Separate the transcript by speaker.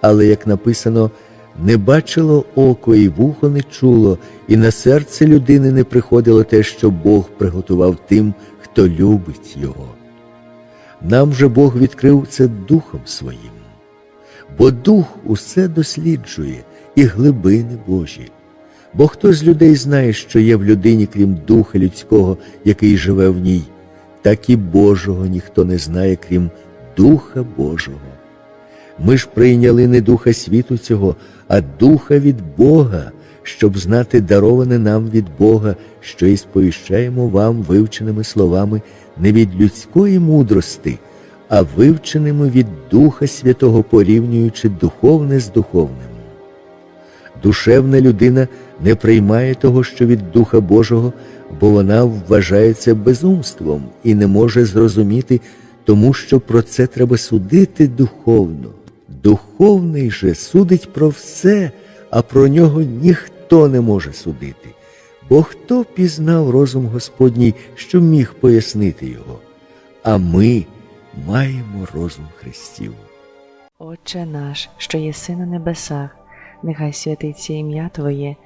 Speaker 1: Але як написано, не бачило око і вухо не чуло, і на серце людини не приходило те, що Бог приготував тим, хто любить його. Нам же Бог відкрив це Духом Своїм, бо Дух усе досліджує і глибини Божі. Бо хто з людей знає, що є в людині, крім духа людського, який живе в ній, так і Божого ніхто не знає, крім Духа Божого. Ми ж прийняли не духа світу цього, а духа від Бога, щоб знати дароване нам від Бога, що і сповіщаємо вам вивченими словами не від людської мудрости, а вивченими від Духа Святого, порівнюючи духовне з духовним. Душевна людина не приймає того, що від Духа Божого, бо вона вважається безумством і не може зрозуміти, тому що про це треба судити духовно. Духовний же судить про все, а про нього ніхто не може судити. Бо хто пізнав розум Господній, що міг пояснити його? А ми маємо розум Христів.
Speaker 2: Отче наш, що єси на небесах, нехай святиться ім'я Твоє,